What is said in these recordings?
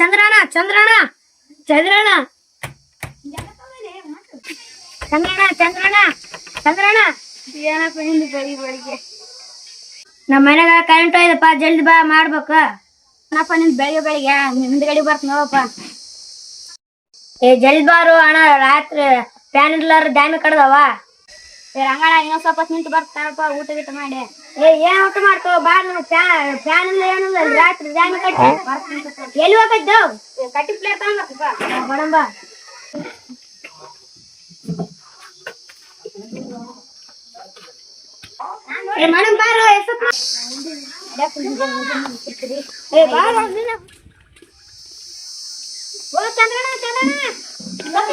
ಚಂದ್ರಣ್ಣ ಚಂದ್ರಣ್ಣ ಚಂದ್ರಣ್ಣ. ಚಂದ್ರಣ್ಣ ಚಂದ್ರಣ್ಣ ಚಂದ್ರಣ್ಣ. ಏನಪ್ಪ ಹಿಂದೆ ಬೆಳಿಗ್ಗೆ ಬೆಳಿಗ್ಗೆ? ನಮ್ಮ ಮನೆಗ ಕರೆಂಟ್ ಹೋಯ್ದಪ್ಪ ಜಲ್ದಿ ಬಾ ಮಾಡ್ಬೇಕು. ಏನಪ್ಪ ನಿಂದು ಬೆಳಿಗ್ಗೆ ಬೆಳಿಗ್ಗೆ? ಹಿಂದ್ಗಡೆ ಬರ್ತ ನೋಡಪ್ಪ. ಏ ಜಲ್ದಿ ಬಾರು ಅಣ್ಣ ರಾತ್ರಿ ಫ್ಯಾನ್ ಇರ್ಲಾರ ಡ್ಯಾಮಿ ಕಡ್ದವ. ರಂಗಣ ಇನ್ನೊಂದ್ ಸ್ವಲ್ಪ ನಿಂತು ಬರ್ತಾರಪ್ಪ ಊಟ ಗೀಟ ಮಾಡಿ. ಏ ಏನ್ ಊಟ ಮಾಡ್ಕೋ? ಬಾ ಫ್ಯಾನ್ ಫ್ಯಾನ್ ಇಲ್ಲ ಏನಿಲ್ಲ ರಾತ್ರಿ ಡ್ಯಾಮಿ ಕಟ್ಟಿ. ಎಲ್ಲಿ ಹೋಗದ್ದು? ಕಟ್ಟಿ ಪ್ಲೇಟ್ ತಗೊಂಡ್ಬಾ ಬಡಂಬ ಏ ಮೇಡಮ್ ಬಾರು ಎಷ್ಟೊತ್ತು ಏ ಬಾರು. ಓ ಚಂದ್ರಣ್ಣ ಚಂದ್ರಣ್ಣ. ಮತ್ತೆ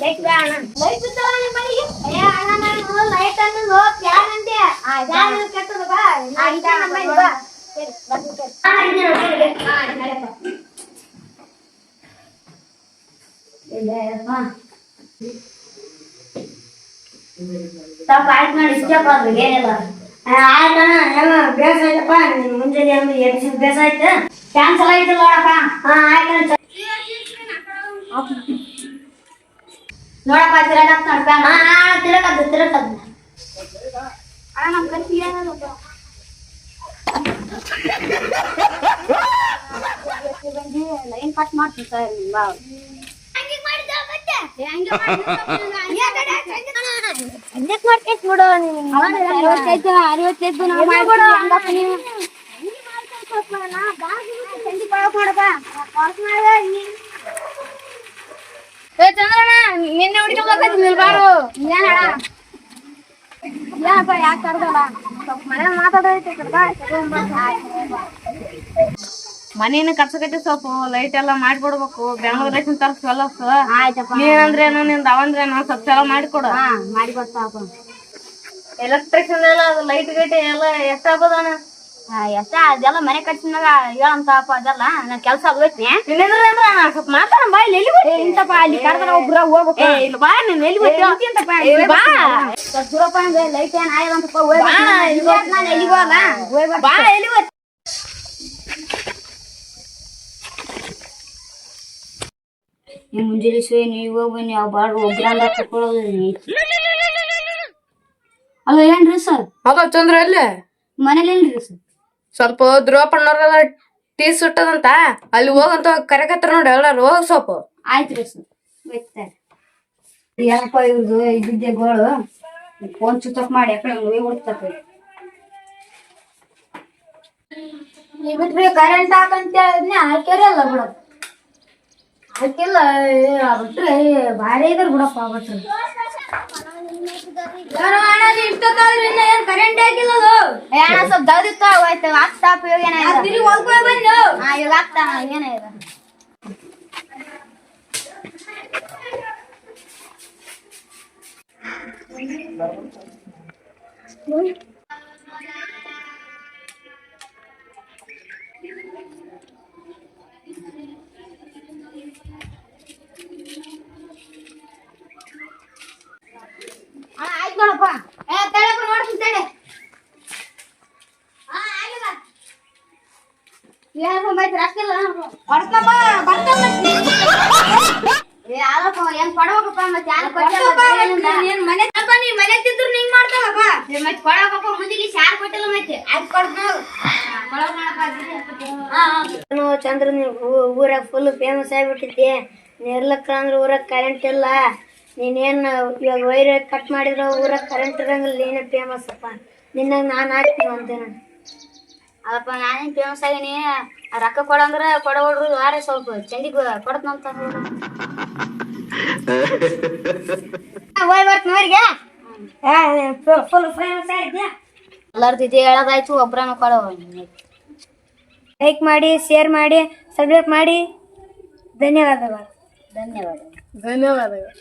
ಲೈಟ್ ಬಾ ಅಣ್ಣ. ಲೈಟ್ ಬಿದ್ದವ ನಿಮ್ ಮನೆಗೆ? ಏ ಅಣ್ಣ, ನಾನು ಲೈಟ್ ಅನ್ನೋದು ಫ್ಯಾನ್ ಅಂದೆ. ಫ್ಯಾನ್ ಇದು ಕೆಟ್ಟದು ಬಾ. ನಾ ನಮ್ಮ ಮನೆಗೆ ಬಾ. ಸರಿ, ಬರ್ತೀನಿ ಸರಿ. ಹಾ, ಇದ್ದೆ ನೋಡಿ, ಸರಿ. ಹಾ, ನಡೆಯಪ್ಪ. ಇಲ್ಲಪ್ಪ. ಸ್ವಲ್ಪ ಆಯ್ತು ನೋಡಿ ಇಷ್ಟಪ್ಪ ಅದು ಏನಿಲ್ಲ ಆಯ್ತಣ್ಣ ಏನೋ ಬೇಸ ಆಯ್ತಪ್ಪ ನಿನ್ ಮುಂಜಾನೆ ಒಂದು ಎಬ್ಬಿಸಿದ ಬೇಸ ಆಯ್ತು ಕ್ಯಾನ್ಸಲ್ ಆಯ್ತು ನೋಡಪ್ಪ ಹಾ ಆಯ್ತು ನೋಡಪ್ಪ ತಿರಗತ್ ನೋಡಪ್ಪ ಹಾ ಹಾ ತಿರಗದ್ದು ತಿರಗದ್ದು ಅಣ್ಣ ನಮ್ ಕತ್ತಿ ಏನದಪ್ಪ ಲೈನ್ ಕಟ್ ಮಾಡ್ತೀನಿ ಸರ್ ಬಾ ಅರವತ್ತೈದು ಅರವತ್ತೈದು ನಾವು ಮಾಡ್ತೀವಿ ಹಂಗಪ್ಪ ನೀವು ಏ ಚಂದ್ರಣ್ಣ ನಿನ್ನೆ ಹುಡುಕಿ ನೀವು ಬಾರು. ಏನಣ್ಣ ಏನಪ್ಪ ಯಾಕೆ ಕರ್ದಲ್ಲ? ಸ್ವಲ್ಪ ಮನೆ ಮಾತಾಡೋದೈತೆ ಮನೇನ ಕಟ್ಸಕೈತಿ ಸ್ವಲ್ಪ ಲೈಟ್ ಎಲ್ಲ ಮಾಡ್ಬಿಡ್ಬೇಕು ಬೆಂಗಳೂರು ಲೈಸನ್ ತರಿಸ್ವಲ್ಲ ಆಯ್ತಪ್ಪ. ನೀನಂದ್ರೇನು ನಿಂದ ಅವಂದ್ರೇನು ಸ್ವಲ್ಪ ಚಲೋ ಮಾಡಿಕೊಡು. ಹಾ ಮಾಡಿ ಕೊಡ್ತಾಪ ಎಲೆಕ್ಟ್ರಿಷನ್ ಎಲ್ಲ ಲೈಟ್ ಗೈಟ್ ಎಲ್ಲ ಎಷ್ಟಾಗ್ಬೋದಣ್ಣ ಎಷ್ಟ ಅದೆಲ್ಲ ಮನೆ ಕಟ್ಸಿನಾಗ ಹೇಳಂತಪ್ಪ ಅದೆಲ್ಲ ನನ್ ಕೆಲ್ಸ ಸ್ವಲ್ಪ ಮಾತಾಡ ಬಾ ಇಲ್ಲಿ ಎಲ್ಲಿ ಇಂತಪ್ಪ ಅಲ್ಲಿ ಕರೆದ್ರ ಒಬ್ರ ಹೋಗ್ಬೇಕು. ಇಲ್ಲಿ ಬಾ ನೀನ್ ಎಲ್ಲಿ ಬಾ. ಸುರಪ್ಪ ಅಂದ್ರೆ ಲೈಟ್ ಏನ್. ನಾನು ಎಲ್ಲಿ ಹೋಗಲ್ಲ. ಬಾ ಎಲ್ಲಿ ನೀವು ಮುಂಜಾನೆ ಸೋಯ್ ನೀವು ಹೋಗಿ ಬನ್ನಿ ಅವ್ ಬಾಳ ಒಬ್ರಂದ ತಕೊಳ್ಳೋದು ಅಲ್ಲ ಏನ್ರಿ ಸರ್? ಹೌದಾ ಚಂದ್ರ ಎಲ್ಲೇ? ಮನೇಲಿ ಏನ್ರಿ ಸರ್? ಸ್ವಲ್ಪ ಧ್ರುವಪ್ಪಣ್ಣವ್ರೆಲ್ಲ ಟೀ ಸುಟ್ಟದಂತ ಅಲ್ಲಿ ಹೋಗಂತ ಕರೆಕತ್ರ ನೋಡಿ ಎಲ್ಲಾರು ಹೋಗ ಸ್ವಲ್ಪ ಆಯ್ತು ಏನಪ್ಪ ಇವ್ರದ್ದು ಇದ್ದಿದ್ದೆ ಗೋಳು ಫೋನ್ ಸ್ವಿಚ್ ಆಫ್ ಮಾಡಿ ಯಾಕಡೆ ಹೋಗಿ ಬಿಡ್ತಾರೆ ಬಿಟ್ರೆ ಕರೆಂಟ್ ಹಾಕಂತ ಹೇಳಿದ್ನೆ ಹಾಕ್ಯಾರಲ್ಲ ಬಿಡಪ್ಪ ಹಾಕಿಲ್ಲ ಬಿಟ್ರೆ ಭಾರಿ ಇದ್ರ ಬಿಡಪ್ಪ ಬಿಟ್ರಿ ಕರೆಂಟ್ ಹಾಕಿಲ್ಲ ಸ್ವಲ್ಪ ದೌದಿತ್ತು ಹೋಯ್ತು ಆಗ್ತಾಪ ಇವಾಗ ಏನಾಯ್ತು ಹಾ ಇವಾಗ ಆಗ್ತಾನ ಏನಾಯ್ತು ಅಣ್ಣ ಚಂದ್ರ ಊರಾಗ ಫುಲ್ ಫೇಮಸ್ ಆಗ್ಬಿಟ್ಟಿದ್ದೆ ನಿರ್ಲಕ್ಕ ಅಂದ್ರೆ ಊರಾಗ ಕರೆಂಟ್ ಇಲ್ಲ. ನೀನೇನು ಇವಾಗ ವೈರ್ ಕಟ್ ಮಾಡಿದ್ರೆ ಊರಾಗ ಕರೆಂಟ್ ಇರಂಗಿಲ್ಲ ನೀನೇ ಫೇಮಸ್ ಅಪ್ಪ. ನಿನ್ನಾಗ ನಾನು ಹಾಕ್ತೀನಿ ಅಂತ ನಾನು. ಅದಪ್ಪ ನಾನೇನು ಫೇಮಸ್ ಆಗೀನಿ? ರೊಕ್ಕ ಕೊಡಂದ್ರ ಕೊಡೋಡ್ರು ಯಾರೇ ಸ್ವಲ್ಪ ಚಂಡಿ ಕೊಡತ್ನಂತ ಹೋಯ್ ಬರ್ತೀನಿ ಫುಲ್ ಫೇಮಸ್ ಆಗಿದ್ಯಾ? ಎಲ್ಲಾರ್ದು ಇದೇ ಹೇಳೋದಾಯ್ತು ಒಬ್ರನ್ನ ಕೊಡೋ. ಲೈಕ್ ಮಾಡಿ ಶೇರ್ ಮಾಡಿ ಸಬ್ಸ್ಕ್ರೈಬ್ ಮಾಡಿ. ಧನ್ಯವಾದಗಳು. ಧನ್ಯವಾದ. ಧನ್ಯವಾದಗಳು.